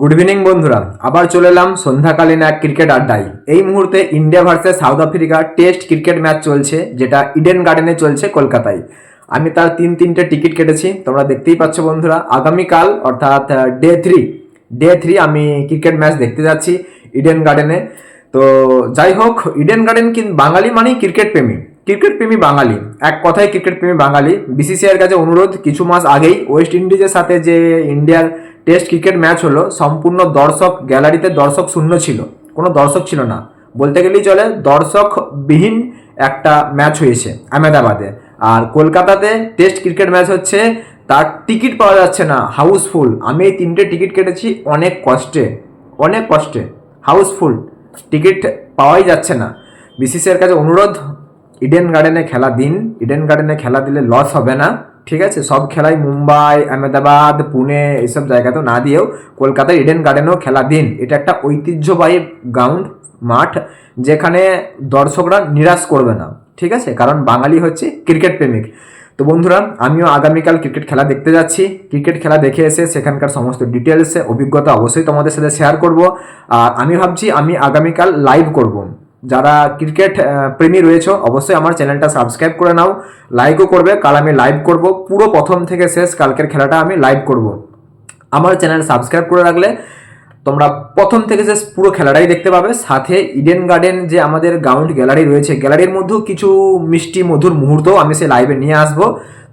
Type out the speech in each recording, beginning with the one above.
Good evening বন্ধুরা। আবার চলে এলাম সন্ধ্যাকালীন এক ক্রিকেট আড্ডায়। এই মুহূর্তে India versus South Africa test cricket match চলছে, যেটা ইডেন গার্ডেনে চলছে কলকাতায়। আমি তার তিন তিনটে টিকিট কেটেছি, তোমরা দেখতেই পাচ্ছ বন্ধুরা। আগামীকাল, অর্থাৎ ডে থ্রি ডে থ্রি আমি ক্রিকেট ম্যাচ দেখতে যাচ্ছি ইডেন গার্ডেনে তো যাই হোক ইডেন গার্ডেন কিন্তু বাঙালি মানেই ক্রিকেট প্রেমী। ক্রিকেট প্রেমী বাঙালি। এক কথায় ক্রিকেট প্রেমী বাঙালি। বিসিসিআইয়ের কাছে অনুরোধ, কিছু মাস আগেই ওয়েস্ট ইন্ডিজের সাথে যে ইন্ডিয়ার টেস্ট ক্রিকেট ম্যাচ হলো সম্পূর্ণ দর্শক গ্যালারিতে দর্শক শূন্য ছিল। কোনো দর্শক ছিল না। বলতে গেলেই চলে, দর্শকবিহীন একটা ম্যাচ হয়েছে আহমেদাবাদে। আর কলকাতাতে টেস্ট ক্রিকেট ম্যাচ হচ্ছে, তার টিকিট পাওয়া যাচ্ছে না, হাউসফুল। আমি এই তিনটে টিকিট কেটেছি অনেক কষ্টে অনেক কষ্টে, হাউসফুল। টিকিট পাওয়াই যাচ্ছে না। বিসিসিআইয়ের কাছে অনুরোধ, ইডেন গার্ডেনে খেলা দিন। ইডেন গার্ডেনে খেলা দিলে লস হবে না। ঠিক আছে? সব খেলাই মুম্বাই, আহমেদাবাদ, পুনে এইসব জায়গাতেও না দিয়েও কলকাতার ইডেন গার্ডেনেও খেলা দিন। এটা একটা ঐতিহ্যবাহী গ্রাউন্ড মাঠ, যেখানে দর্শকরা নিরাশ করবে না। ঠিক আছে? কারণ বাঙালি হচ্ছে ক্রিকেট প্রেমিক। তো বন্ধুরা, আমিও আগামীকাল ক্রিকেট খেলা দেখতে যাচ্ছি। ক্রিকেট খেলা দেখে এসে সেখানকার সমস্ত ডিটেলসে অভিজ্ঞতা অবশ্যই তোমাদের সাথে শেয়ার করব। আর আমি ভাবছি আমি আগামীকাল লাইভ করব। যারা ক্রিকেট প্রেমী রয়েছে, অবশ্যই আমার চ্যানেলটা সাবস্ক্রাইব করে নাও লাইকও করবে। কাল আমি লাইভ করব। পুরো প্রথম থেকে শেষ কালকের খেলাটা আমি লাইভ করব। আমার চ্যানেল সাবস্ক্রাইব করে রাখলে তোমরা প্রথম থেকে শেষ পুরো খেলাটাই দেখতে পাবে। সাথে ইডেন গার্ডেন যে আমাদের গ্রাউন্ড গ্যালারি রয়েছে গ্যালারির মধ্যেও কিছু মিষ্টি মধুর মুহূর্ত আমি সেই লাইভে নিয়ে আসব।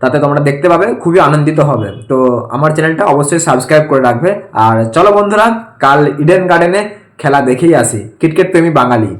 তাতে তোমরা দেখতে পাবে, খুবই আনন্দিত হবে। তো আমার চ্যানেলটা অবশ্যই সাবস্ক্রাইব করে রাখবে। আর চলো বন্ধুরা, কাল ইডেন গার্ডেনে খেলা দেখেই আসি। ক্রিকেট প্রেমী বাঙালি।